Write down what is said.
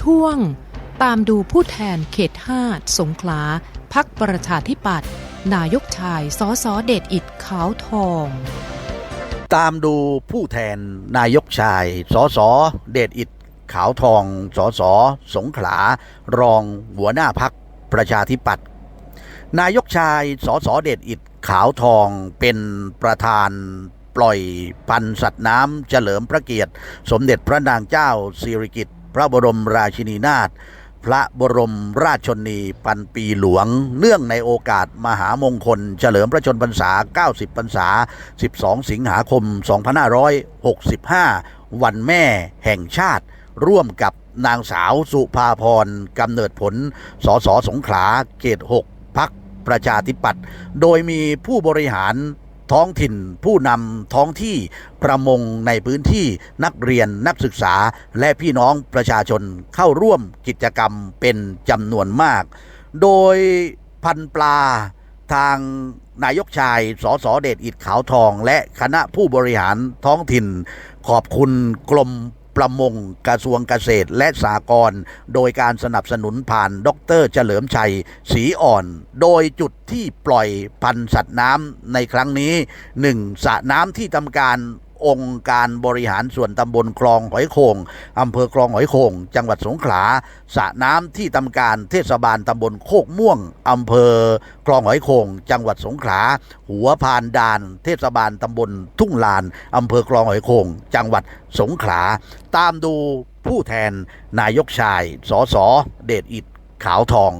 ช่วง ตามดูผู้แทนเขต 5 สงขลาพักประชาธิปัตย์นายกชายสอสอเดชอิดขาวทอง ตามดูผู้แทนนายกชายสอสอเดชอิดขาวทองสอสอสงขลารองหัวหน้าพักประชาธิปัตย์นายกชายสอสอเดชอิดขาวทองเป็นประธานปล่อยพันธ์สัตว์น้ำเฉลิมพระเกียรติ สมเด็จพระนางเจ้าสิริกิติ์ พระบรมราชินีนาถพระบรมราชชนีพันปีหลวง เนื่องในโอกาสมหามงคล เฉลิมพระชนพรรษา 90 พรรษา 12 สิงหาคม 2565 วันแม่แห่งชาติ ร่วมกับนางสาวสุภาพรกำเนิดผล สสสงขลาเขต 6 พักประชาธิปัตย์ โดยมีผู้บริหาร ท้องถิ่น ผู้นำท้องที่ประมงในพื้นที่นักเรียนนักศึกษาและพี่น้องประชาชนเข้าร่วมกิจกรรมเป็นจำนวนมาก โดยพันปลาทางนายกชาย สสเดชอิดขาวทอง และคณะผู้บริหารท้องถิ่น ขอบคุณกรม ประมงกระทรวงเกษตรและสหกรณ์โดยการสนับสนุนผ่านดรเฉลิมชัยศรีอ่อน โดยจุดที่ปล่อยพันธุ์สัตว์น้ำในครั้งนี้หนึ่งสระน้ำที่ทำการ องค์การบริหารส่วนตำบลคลองหอยโขงอำเภอคลองหอยโขงจังหวัดสงขลาสระน้ำที่ทำการเทศบาลตำบลโคกม่วงอำเภอคลองหอยโขงจังหวัดสงขลาหัวพานดาน เทศบาลตำบลทุ่งลานอำเภอคลองหอยโขงจังหวัดสงขลาตามดูผู้แทนนายกชายสสเดชอิดขาวทอง